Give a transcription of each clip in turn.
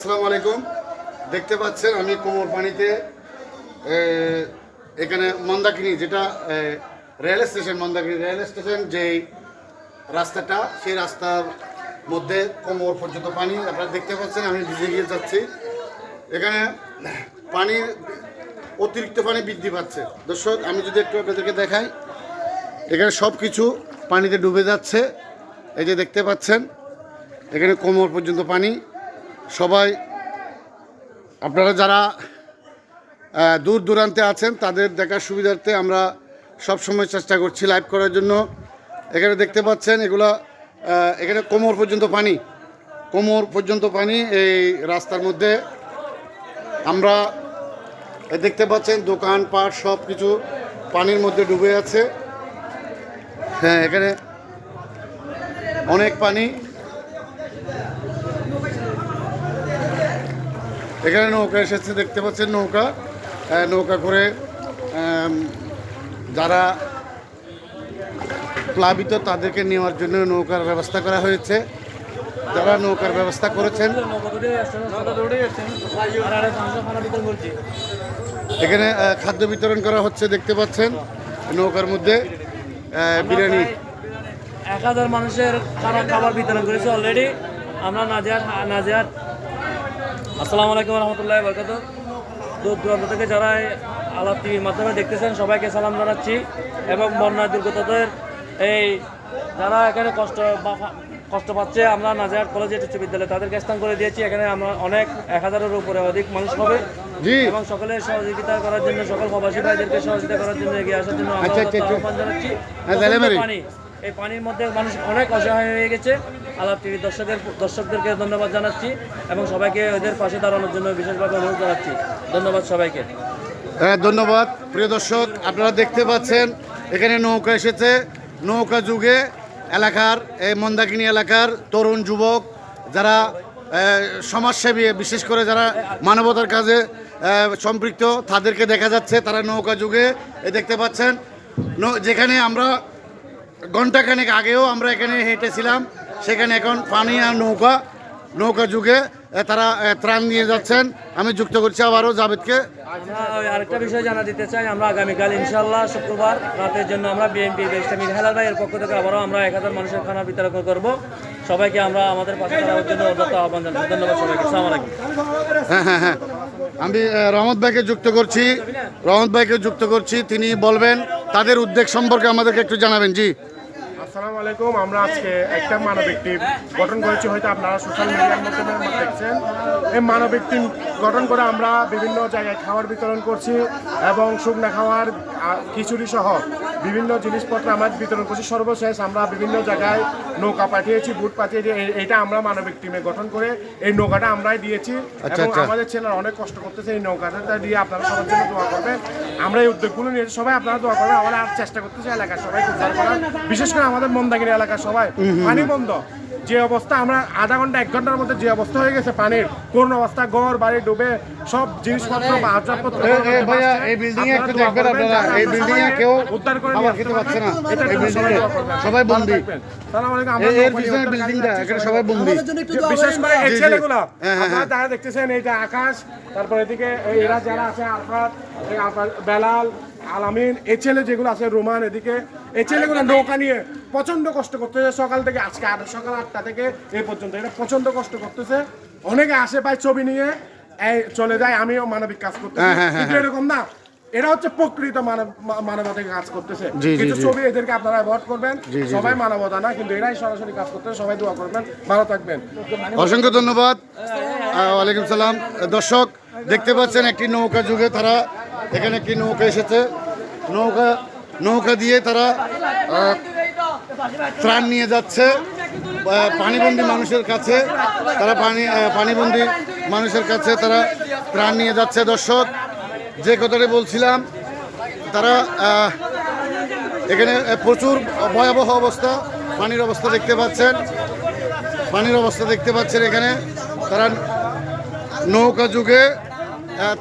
আসসালামু আলাইকুম। দেখতে পাচ্ছেন আমি কোমর পানিতে এখানে মন্দাকিনী, যেটা rail station, Mandakini rail station, যেই রাস্তাটা, সেই রাস্তার মধ্যে কোমর পর্যন্ত পানি, আপনারা দেখতে পাচ্ছেন, আমি ভিজে গিয়ে যাচ্ছি। এখানে পানির অতিরিক্ত পানি বৃদ্ধি পাচ্ছে। দর্শক, আমি যদি একটু আপনাদেরকে দেখাই, এখানে সব কিছু পানিতে ডুবে যাচ্ছে। এই যে দেখতে পাচ্ছেন, এখানে কোমর পর্যন্ত পানি। সবাই, আপনারা যারা দূর দূরান্তে আছেন, তাদের দেখার সুবিধার্থে আমরা সব সময় চেষ্টা করছি লাইভ করার জন্য। এখানে দেখতে পাচ্ছেন, এগুলো এখানে কোমর পর্যন্ত পানি। কোমর পর্যন্ত পানি এই রাস্তার মধ্যে। আমরা দেখতে পাচ্ছেন, দোকান, পাট সব কিছু পানির মধ্যে ডুবে আছে। হ্যাঁ এখানে অনেক পানি। এখানে নৌকা এসেছে, দেখতে পাচ্ছেন নৌকা। নৌকা করে যারা প্লাবিত তাদেরকে নেওয়ার জন্য নৌকার ব্যবস্থা করা হয়েছে। যারা নৌকার ব্যবস্থা করেছেন, এখানে খাদ্য বিতরণ করা হচ্ছে, দেখতে পাচ্ছেন নৌকার মধ্যে বিরিয়ানি। এক হাজার মানুষের খাবার বিতরণ করেছে অলরেডি আমরা নাজিয়ার নাজিয়ার আসসালামু আলাইকুম রহমতুল্লাহ বরকত দূর দূরান্ত থেকে যারা আলাপ টিভির মাধ্যমে দেখতেছেন সবাইকে সালাম জানাচ্ছি। এবং বন্যা দুর্গতদের এই যারা এখানে কষ্ট কষ্ট পাচ্ছে আমরা নাজিয়ার কলেজ উচ্চ বিদ্যালয় তাদেরকে স্থান করে দিয়েছি। এখানে আমরা অনেক এক হাজারের উপরে অধিক মানুষ হবে। এবং সকলের সহযোগিতা করার জন্য সকল প্রবাসী ভাইদেরকে সহযোগিতা করার জন্য এগিয়ে আসার জন্য আমরা আচ্ছা, আচ্ছা, আচ্ছা। আহ্বান জানাচ্ছি। হ্যাঁ। পানি। এই পানির মধ্যে মানুষ অনেক অসহায় হয়ে গেছে। আলাপ টিভির দর্শকদের, দর্শকদেরকে ধন্যবাদ জানাচ্ছি এবং সবাইকে ওদের পাশে দাঁড়ানোর জন্য বিশেষভাবে অনুরোধ জানাচ্ছি। ধন্যবাদ সবাইকে। হ্যাঁ ধন্যবাদ। প্রিয় দর্শক, আপনারা দেখতে পাচ্ছেন, এখানে নৌকা এসেছে। নৌকা যুগে এলাকার, এই মন্দাকিনী এলাকার তরুণ যুবক যারা সমাজসেবী, বিশেষ করে যারা মানবতার কাজে সম্পৃক্ত, তাদেরকে দেখা যাচ্ছে, তারা নৌকা যুগে দেখতে পাচ্ছেন। যেখানে আমরা ঘন্টাখানেক আগেও আমরা এখানে হেঁটেছিলাম। সেখানে এখন পানি আর নৌকা নৌকা যুগে তারা ত্রাণ নিয়ে যাচ্ছেন। আমি যুক্ত করছি আবারও ওই আরেকটা বিষয় জানা দিতে চাই আমরা আগামীকাল ইনশাল্লাহ শুক্রবার রাতের জন্য আমরা বিএনপি ইসলামী হেলাল ভাইয়ের পক্ষ থেকে আবারও আমরা এক হাজার মানুষের খানা বিতরণ করব। সবাইকে আমরা আমাদের পাশে দাঁড়ানোর জন্য আহ্বান জানাই। ধন্যবাদ সবাইকে। সালাম হ্যাঁ হ্যাঁ হ্যাঁ। আমি রহমত ভাইকে যুক্ত করছি। রহমত ভাইকে যুক্ত করছি। তিনি বলবেন তাদের উদ্বেগ সম্পর্কে আমাদেরকে একটু জানাবেন জি। আসসালামু আলাইকুম। আমরা আজকে একটা মানবিক টিম গঠন করেছি। হয়তো আপনারা সোশ্যাল মিডিয়ার মাধ্যমে আমরা দেখছেন। এই মানবিক টিম গঠন করে আমরা বিভিন্ন জায়গায় খাবার বিতরণ করছি এবং শুকনা খাওয়ার খিচুড়ি সহ বিভিন্ন জিনিসপত্র আমরা বিতরণ করছি। সর্বশেষ আমরা বিভিন্ন জায়গায় নৌকা পাঠিয়েছি বুট পাঠিয়েছি এইটা আমরা মানবিক টিমে গঠন করে এই নৌকাটা আমরাই দিয়েছি। আচ্ছা, এবং আচ্ছা। আমাদের ছেলেরা অনেক কষ্ট করতেছে এই নৌকাটা দিয়ে। আপনারা সবার জন্য দোয়া করবেন। আমরা এই উদ্যোগগুলো নিয়ে সবাই আপনারা দোয়া করবেন। আমরা আর চেষ্টা করতেছি এলাকার সবাই উদ্ধার করার। বিশেষ করে আমাদের মন্দাগিরি এলাকার সবাই পানি বন্ধ। যে অবস্থা আমরা আধা ঘণ্টা এক ঘণ্টার মধ্যে যে অবস্থা হয়ে গেছে পানির করুণ অবস্থা ঘর বাড়ি ডুবে সব জিনিসপত্র বা আসবাবপত্র এ- এ ভাইয়া, এই building এ একটু দেখবেন আপনারা, এই building এ কেউ উদ্ধার করে খাবার খেতে পারছে না। এই জন্য এ সবাই ভালো বন্দী। থাকবেন। সালাম আলাইকুম, আমরা এর পিছনে নিয়ে এখানে সবাই বন্দি। বিশেষ করে এই। ছেলেগুলো হ্যাঁ, হ্যাঁ, আপনারা যারা দেখতেছেন এই যে আকাশ তারপর এদিকে এরা যারা আছে আরফাত, বেলাল আলামিন এই ছেলে যেগুলো আছে রোমান এদিকে এই ছেলেগুলো নৌকা নিয়ে প্রচণ্ড কষ্ট করতেছে। সকাল থেকে আজকে আট সকাল আটটা থেকে এই পর্যন্ত। এটা প্রচণ্ড কষ্ট করতেছে। অনেকে আসে পায় ছবি নিয়ে এই চলে যায় আমিও মানবিক কাজ করতেছি। হ্যাঁ, হ্যাঁ, হ্যাঁ, কিন্তু এরকম না। এরা হচ্ছে প্রকৃত মানব মানবতাকে কাজ করতেছে। কিছু ছবি এদেরকে আপনারা অ্যাভয়েড করবেন। সবাই মানবতা না কিন্তু এরাই সরাসরি কাজ করতে সবাই দোয়া করবেন। ভালো থাকবেন। অসংখ্য ধন্যবাদ। ওয়ালাইকুম সালাম। দর্শক দেখতে পাচ্ছেন একটি নৌকা যুগে তারা এখানে কি নৌকা এসেছে। নৌকা নৌকা দিয়ে তারা ত্রাণ নিয়ে যাচ্ছে। পানিবন্দী মানুষের কাছে, তারা পানি পানিবন্দী মানুষের কাছে তারা ত্রাণ নিয়ে যাচ্ছে। দর্শক, যে কথাটি বলছিলাম, তারা এখানে প্রচুর ভয়াবহ অবস্থা, পানির অবস্থা দেখতে পাচ্ছেন। পানির অবস্থা দেখতে পাচ্ছেন এখানে। তারা নৌকা যুগে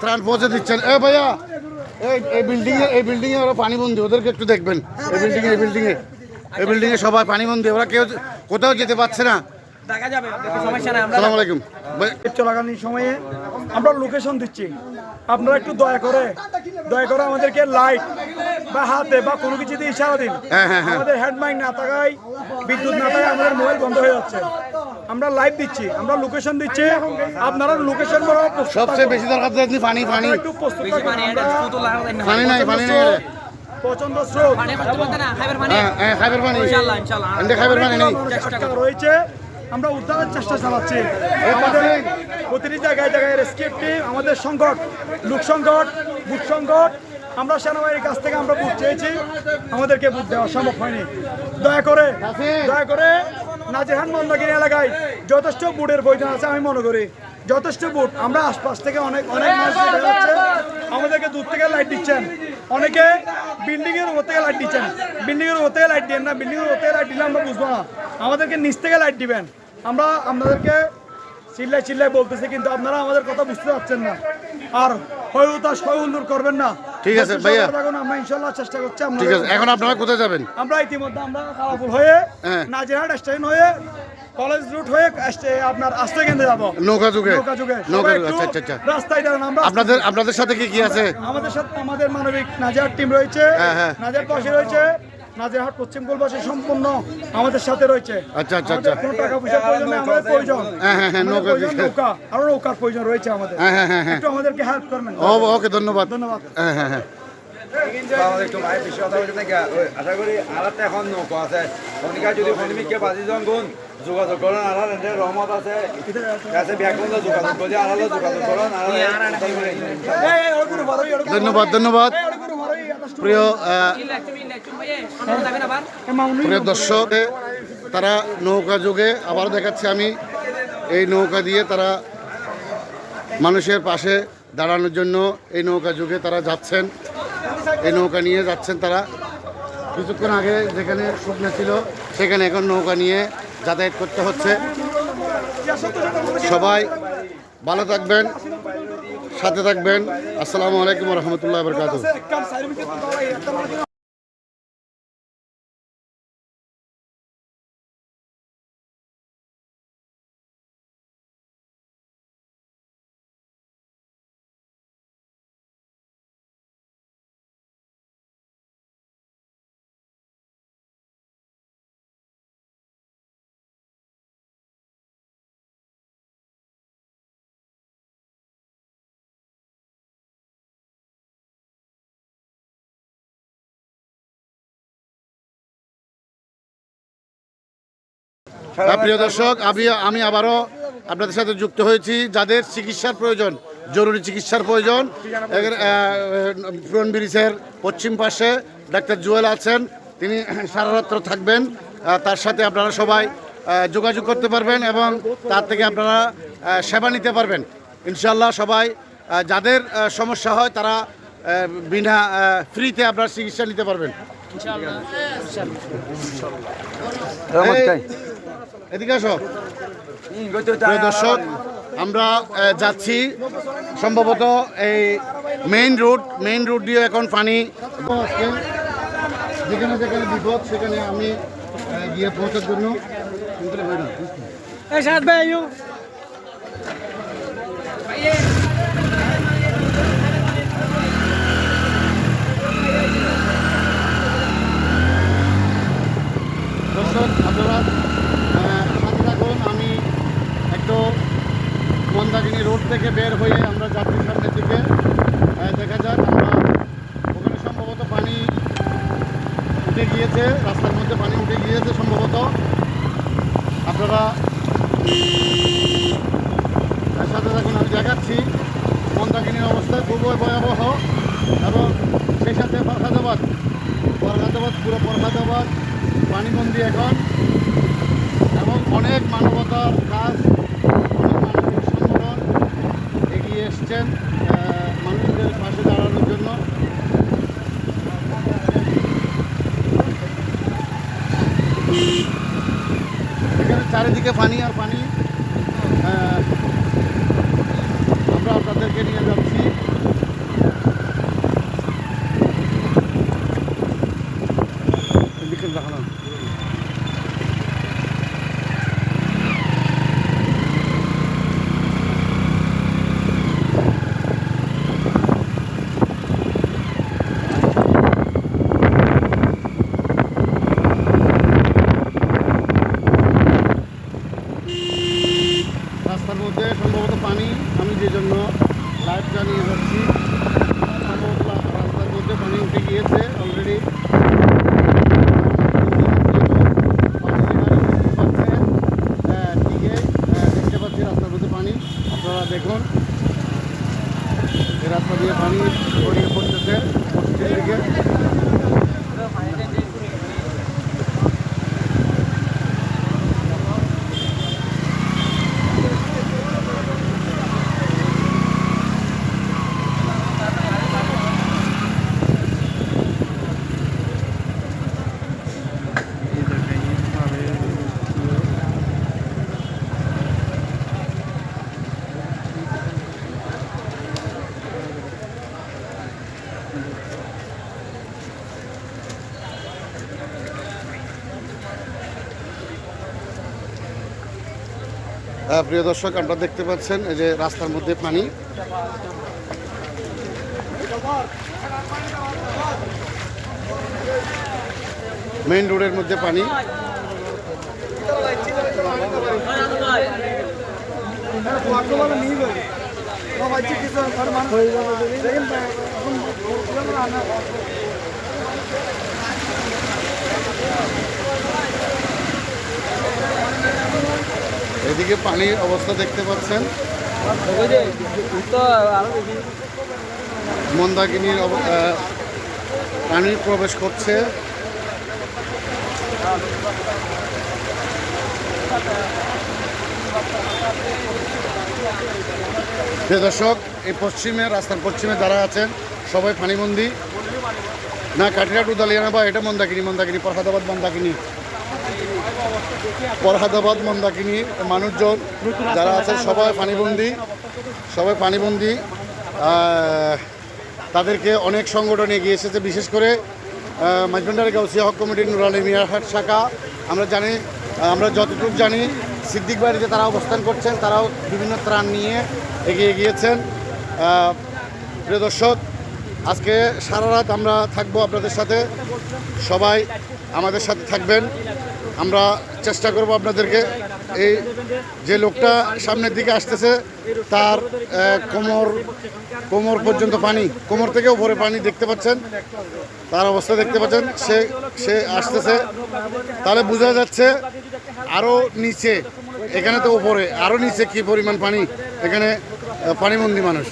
ত্রাণ পৌঁছে দিচ্ছেন। এ ভাইয়া এই এই বিল্ডিং এ এই বিল্ডিং এ ওরা পানিবন্দি ওদেরকে একটু দেখবেন। এই বিল্ডিং এ এই বিল্ডিং এ এই বিল্ডিং এ সবাই পানিবন্দি ওরা কেউ কোথাও যেতে পারছে না। দেখা যাবে সমস্যা নাই সালাম আলাইকুম। চলাকালীন সময়ে আমরা লোকেশন দিচ্ছি। আপনারা একটু দয়া করে দয়া করে আমাদেরকে লাইট বা হাতে বা কোনো কিছু দিয়ে ইশারা দিন। হ্যাঁ, হ্যাঁ, হ্যাঁ। আমাদের হেডমাইক না থাকায় বিদ্যুৎ না থাকায় আমাদের মোবাইল বন্ধ হয়ে যাচ্ছে। আমরা লাইভ দিচ্ছি আমরা লোকেশন দিচ্ছি। আপনারা লোকেশন সবচেয়ে বেশি দরকার পানি পানি। একটু প্রস্তুত পানি নাই পানি নাই। প্রচণ্ড স্রোত। খাইবার পানি? এন্ডে খাইবার পানি। নেই। রয়েছে আমরা উদ্ধারের চেষ্টা চালাচ্ছি। আমাদের প্রতিটি জায়গায় জায়গায় রেস্কিউ টিম আমাদের সংকট, লোক সংকট বুথ সংকট, আমরা সেনাবাহিনীর কাছ থেকে আমরা বুথ চেয়েছি, আমাদেরকে বুথ দেওয়া সম্ভব হয়নি। দয়া করে দয়া করে নাজেহান মন্দাকিনী এলাকায় যথেষ্ট বুটের প্রয়োজন আছে আমি মনে করি। যথেষ্ট বুট আমরা আশপাশ থেকে অনেক অনেক আমাদেরকে দূর থেকে লাইট দিচ্ছেন। অনেকে বিল্ডিংয়ের উপর থেকে লাইট দিচ্ছেন। বিল্ডিংয়ের উপর থেকে লাইট দেন না বিল্ডিংয়ের উপর থেকে লাইট দিলে আমরা বুঝব না। আমাদেরকে নিচ থেকে লাইট দিবেন। আমরা আপনাদেরকে চিল্লাই চিল্লাই বলতেছি কিন্তু আপনারা আমাদের কথা বুঝতে পারছেন না। আর হয়ে হয়ে করবেন না। ঠিক আছে, ভাইয়া। সতর্ক আমরা চেষ্টা করছি ঠিক আছে এখন আপনারা কোথায় যাবেন? আমরা ইতিমধ্যে আমরা কালাপুর হয়ে হ্যাঁ। নাজিরহাট স্টেশন হয়ে কলেজ রুট হয়ে আপনার আস্তে কেন্দ্রে যাব। নৌকা যুগে। নৌকা যুগে। নৌকা সবাই যুগে একটু আচ্ছা আচ্ছা আচ্ছা। রাস্তায় দাঁড়ান আমরা আপনাদের আপনাদের সাথে কি কি আছে? আমাদের সাথে আমাদের মানবিক নাজিরহাট টিম রয়েছে। হ্যাঁ, হ্যাঁ। পাশে রয়েছে নাজিরহাট পশ্চিম গোলবাসী সম্পূর্ণ আমাদের সাথে রয়েছে। আচ্ছা, আচ্ছা, আচ্ছা। কোনো টাকা পয়সার প্রয়োজন নেই আমাদের প্রয়োজন। হ্যাঁ, হ্যাঁ, হ্যাঁ, নৌকা নৌকা আরও নৌকার প্রয়োজন রয়েছে আমাদের। হ্যাঁ হ্যাঁ হ্যাঁ একটু আমাদেরকে হেল্প করবেন। ও ওকে ধন্যবাদ। ধন্যবাদ। হ্যাঁ হ্যাঁ হ্যাঁ। একটু নাকি আশা করি আলাদা এখন নৌকা আছে। যদি বাজি গুণ যোগাযোগ করুন এদের রহমত আছে যোগাযোগ করে আলাদা যোগাযোগ করুন ধন্যবাদ ধন্যবাদ। প্রিয় প্রিয় দর্শক তারা নৌকা যুগে আবার দেখাচ্ছি আমি। এই নৌকা দিয়ে তারা মানুষের পাশে দাঁড়ানোর জন্য এই নৌকা যুগে তারা যাচ্ছেন। এই নৌকা নিয়ে যাচ্ছেন তারা। কিছুক্ষণ আগে যেখানে শুকনো ছিল সেখানে এখন নৌকা নিয়ে যাতায়াত করতে হচ্ছে। সবাই ভালো থাকবেন সাথে থাকবেন। আসসালামু আলাইকুম রহমতুল্লাহ বরকাত প্রিয় দর্শক আমি আমি আবারও আপনাদের সাথে যুক্ত হয়েছি। যাদের চিকিৎসার প্রয়োজন জরুরি চিকিৎসার প্রয়োজন পুরন ব্রিজের পশ্চিম পাশে ডাক্তার জুয়েল আছেন। তিনি সারা রাত্র থাকবেন। তার সাথে আপনারা সবাই যোগাযোগ করতে পারবেন এবং তার থেকে আপনারা সেবা নিতে পারবেন। ইনশাল্লাহ সবাই যাদের সমস্যা হয় তারা বিনা ফ্রিতে আপনারা চিকিৎসা নিতে পারবেন। এদিকে আসো। দর্শক আমরা যাচ্ছি সম্ভবত এই মেইন রোড মেইন রোড দিয়ে এখন পানি। যেখানে যেখানে বিপদ সেখানে আমি গিয়ে পৌঁছার জন্য। দর্শক আপনারা সাথে থাকুন, আমি একটু মন্দাকিনী রোড থেকে বের হয়ে আমরা যাত্রী সামনের দিকে দেখা যাক, আমরা ওখানে সম্ভবত পানি উঠে গিয়েছে, রাস্তার মধ্যে পানি উঠে গিয়েছে সম্ভবত। আপনারা সাথে থাকুন, আমি দেখাচ্ছি মন্দাকিনীর অবস্থা, খুবই ভয়াবহ, এবং সেই সাথে ফরহাদাবাদ ফরহাদাবাদ, পুরো ফরহাদাবাদ পানিবন্দি এখন, এবং অনেক মানবতার কাজ, অনেক মানবিক সংগঠন এগিয়ে এসছেন মানুষদের পাশে দাঁড়ানোর জন্য। এখানে চারিদিকে পানি আর পানি আহ, আমরা আপনাদেরকে নিয়ে যাচ্ছি এদিকে দেখালাম পানি আমি যে জন্য লাইভ জানিয়ে যাচ্ছি রাস্তার মধ্যে পানি উঠে গিয়েছে অলরেডি দেখতে পাচ্ছি রাস্তার মধ্যে পানি আপনারা দেখুন এই রাস্তা দিয়ে পানি গড়িয়ে পড়তেছে পশ্চিম দিকে আহ, প্রিয় দর্শক আমরা দেখতে পাচ্ছেন এই যে রাস্তার মধ্যে পানি। মেইন রোডের মধ্যে পানি। এদিকে পানির অবস্থা দেখতে পাচ্ছেন। মন্দাকিনীর পানি প্রবেশ করছে। দর্শক, এই পশ্চিমে রাস্তার পশ্চিমে যারা আছেন, সবাই পানিবন্দি না কাঠিরাট উদালিয়ানা বা এটা মন্দাকিনী মন্দাকিনী ফরহাদাবাদ মন্দাকিনী। ফরহাদাবাদ, মন্দাকিনী, মানুষজন, যারা আছেন সবাই পানিবন্দি সবাই পানিবন্দি। তাদেরকে অনেক সংগঠন এগিয়ে এসেছে, বিশেষ করে মাইজবান্ডার গাউসিয়া হক কমিটি নুরানি মিয়ারহাট শাখা। আমরা জানি, আমরা যতটুকু জানি, সিদ্দিক বাড়িতে তারা অবস্থান করছেন, তারাও বিভিন্ন ত্রাণ নিয়ে এগিয়ে গিয়েছেন। প্রিয় দর্শক, আজকে সারা রাত আমরা থাকব আপনাদের সাথে। সবাই আমাদের সাথে থাকবেন। আমরা চেষ্টা করব আপনাদেরকে এই যে লোকটা সামনের দিকে আসতেছে তার কোমর কোমর পর্যন্ত পানি কোমর থেকে উপরে পানি দেখতে পাচ্ছেন। তার অবস্থা দেখতে পাচ্ছেন সে সে আসতেছে। তাহলে বোঝা যাচ্ছে আরও নিচে এখানে তো উপরে আরও নিচে কি পরিমাণ পানি? এখানে আহ, পানিবন্দী মানুষ।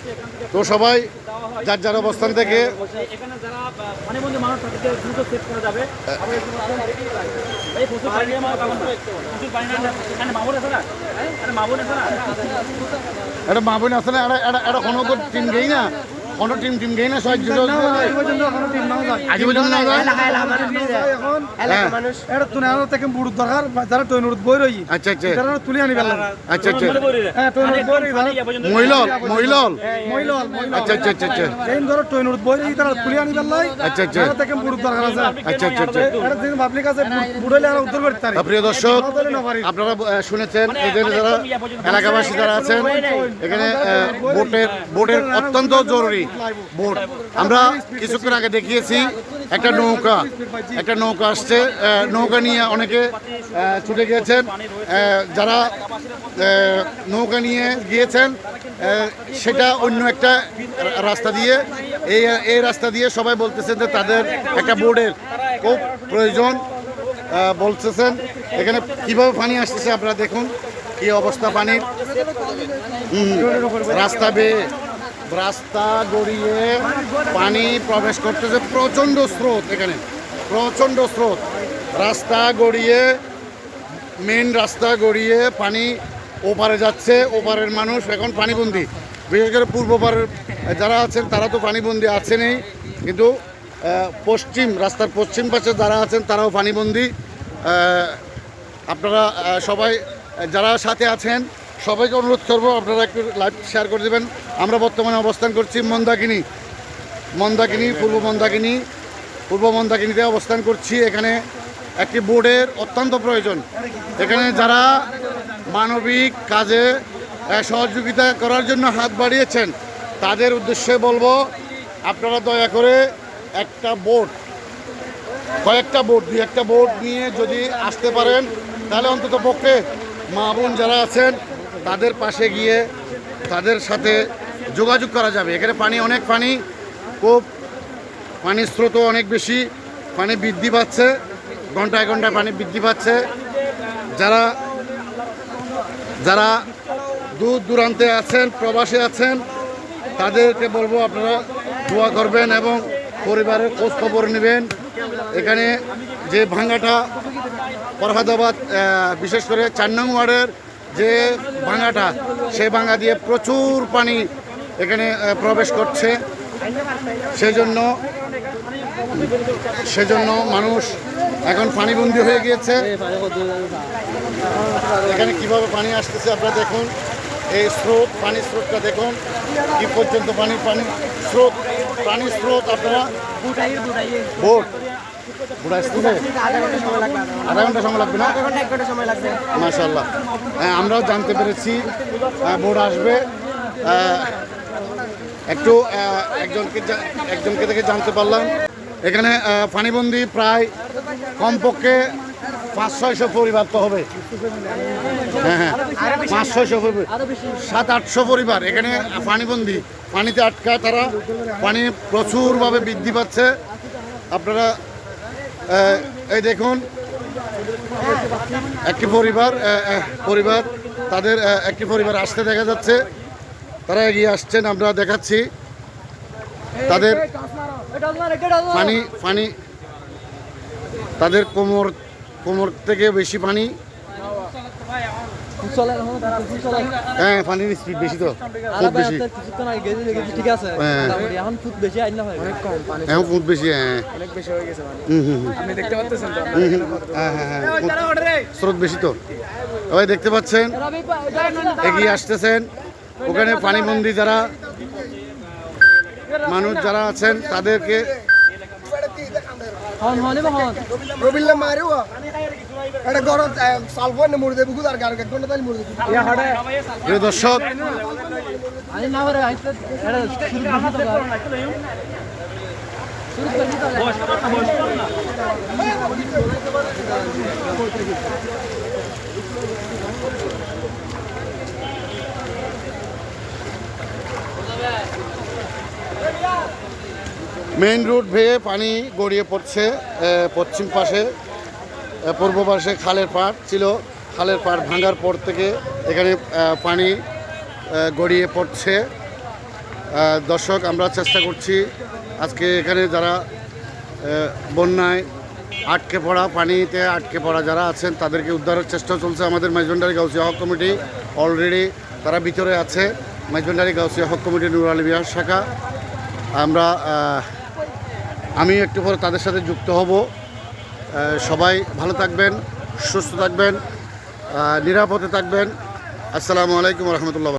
তো সবাই যার যার অবস্থান থেকে এখানে মামুন আছে না? এটা এটা এটা এটা কোনো টিম গেই না? কোনো টিম টিম গেই না সবাই জুড়ে আগে পর্যন্ত না যায় এখন হ্যাঁ। এটা তুলে আনার থেকে বুড়ুর দরকার যারা উড়ত বই রই আচ্ছা আচ্ছা। তারা তুলে আনি পেলাম আচ্ছা আচ্ছা। হ্যাঁ উড়ত বই রই মহিলল মহিলল। আচ্ছা আচ্ছা আচ্ছা আচ্ছা। ধরো ট্রেন উড়ত বই রই তারা তুলে আনি পেলাই আচ্ছা, আচ্ছা। তারা থেকে বুড়ুর দরকার আছে। আচ্ছা আচ্ছা আচ্ছা। এটা দিন পাবলিক আছে বুড়াইলে আর উদ্ধার করতে পারি প্রিয় দর্শক আপনারা শুনেছেন এদের যারা এলাকাবাসী যারা আছেন এখানে আহ, বোটের বোটের অত্যন্ত জরুরি। বোট। আমরা কিছুক্ষণ আগে দেখিয়েছি একটা নৌকা। একটা নৌকা আসছে। নৌকা নিয়ে অনেকে ছুটে গিয়েছেন। যারা নৌকা নিয়ে গিয়েছেন সেটা অন্য একটা রাস্তা দিয়ে। এই এই রাস্তা দিয়ে সবাই বলতেছে যে তাদের একটা বোর্ডের খুব প্রয়োজন। বলতেছেন, এখানে কীভাবে পানি আসতেছে আপনারা দেখুন, কি অবস্থা পানির। রাস্তা বেয়ে। রাস্তা গড়িয়ে পানি প্রবেশ করতেছে। প্রচণ্ড স্রোত এখানে। প্রচণ্ড স্রোত। রাস্তা গড়িয়ে মেন রাস্তা গড়িয়ে পানি ওপারে যাচ্ছে। ওপারের মানুষ এখন পানিবন্দি। বিশেষ করে পূর্ব পারের যারা আছেন, তারা তো পানিবন্দি আছেনই। কিন্তু পশ্চিম, রাস্তার পশ্চিম পাশে যারা আছেন, তারাও পানিবন্দি। আপনারা সবাই, যারা সাথে আছেন সবাইকে অনুরোধ করব, আপনারা একটু লাইভ শেয়ার করে দেবেন। আমরা বর্তমানে অবস্থান করছি মন্দাকিনী। মন্দাকিনী, পূর্ব মন্দাকিনী। পূর্ব মন্দাকিনীতে অবস্থান করছি। এখানে একটি বোর্ডের অত্যন্ত প্রয়োজন। এখানে যারা মানবিক কাজে সহযোগিতা করার জন্য হাত বাড়িয়েছেন, তাদের উদ্দেশ্যে বলব, আপনারা দয়া করে একটা বোট কয়েকটা বোর্ড, দুই একটা বোর্ড নিয়ে যদি আসতে পারেন, তাহলে অন্তত পক্ষে মা বোন যারা আছেন তাদের পাশে গিয়ে তাদের সাথে যোগাযোগ করা যাবে। এখানে পানি অনেক পানি, খুব পানির স্রোতও অনেক বেশি, পানি বৃদ্ধি পাচ্ছে, ঘন্টায় ঘন্টায় পানি বৃদ্ধি পাচ্ছে। যারা যারা দূর দূরান্তে আছেন, প্রবাসে আছেন, তাদেরকে বলব আপনারা দোয়া করবেন এবং পরিবারের খোঁজ খবর নেবেন। এখানে যে ভাঙ্গাটা, ফরহাদাবাদ বিশেষ করে চার নং ওয়ার্ডের যে ভাঙ্গাটা সেই ভাঙ্গা দিয়ে প্রচুর পানি এখানে প্রবেশ করছে। সেজন্য সেজন্য মানুষ এখন পানিবন্দী হয়ে গিয়েছে। এখানে কীভাবে পানি আসতেছে আপনারা দেখুন। এই স্রোত পানির স্রোতটা দেখুন। কি পর্যন্ত পানি পানি স্রোত পানির স্রোত আপনারা? বোট। আধা ঘণ্টা সময় লাগবে না? হ্যাঁ, আমরাও জানতে পেরেছি। বোট আসবে। একটু একজনকে একজনকে থেকে জানতে পারলাম। এখানে আহ, পানিবন্দি প্রায় কমপক্ষে পাঁচ ছয়শো পরিবার তো হবে। হ্যাঁ হ্যাঁ পাঁচ ছয়শো সাত আটশো পরিবার। এখানে পানিবন্দি পানিতে আটকায় তারা। পানি প্রচুরভাবে বৃদ্ধি পাচ্ছে। আপনারা এই দেখুন, একটি পরিবার পরিবার, তাদের একটি পরিবার আসতে দেখা যাচ্ছে। তারা এগিয়ে আসছেন, আমরা দেখাচ্ছি। তাদের পানি পানি, তাদের কোমর কোমর থেকে বেশি পানি হ্যাঁ পানির স্পিড বেশি তো খুব বেশি। ঠিক আছে। হ্যাঁ। এখন ফুট বেশি আইন না হয় এখন খুব বেশি হ্যাঁ। অনেক বেশি হয়ে গেছে মানে হুম হুম হুম। আপনি দেখতে পাচ্ছেন তো। হ্যাঁ হ্যাঁ হ্যাঁ। স্রোত বেশি তো। ওই দেখতে পাচ্ছেন? এগিয়ে আসতেছেন। ওখানে পানিবন্দি যারা মানুষ যারা আছেন তাদেরকে হন হনে হন। রবিল্লা মারিও এটা গরম সালফো নে মুড়ে দেবো আর গার এক ঘণ্টা তাই মুড়ে দেবো। প্রিয় দর্শক আনি না করে আইতে এটা শুরু বেশি তো শুরু বেশি তো মেইন রোড ভেয়ে পানি গড়িয়ে পড়ছে পশ্চিম পাশে পূর্ব পাশে খালের পাড় ছিল। খালের পাড় ভাঙার পর থেকে এখানে পানি গড়িয়ে পড়ছে। দর্শক, আমরা চেষ্টা করছি আজকে এখানে যারা বন্যায় আটকে পড়া, পানিতে আটকে পড়া যারা আছেন, তাদেরকে উদ্ধারের চেষ্টা চলছে আমাদের মাইজবান্ডারি গাউসিয়া হক কমিটি। অলরেডি তারা ভিতরে আছে মাইজবান্ডারি গাউসিয়া হক কমিটি নুর আলী বিহার শাখা। আমরা আমি একটু পরে তাদের সাথে যুক্ত হব। সবাই ভালো থাকবেন, সুস্থ থাকবেন নিরাপদে থাকবেন। আসসালামু আলাইকুম রহমতুল্লাহ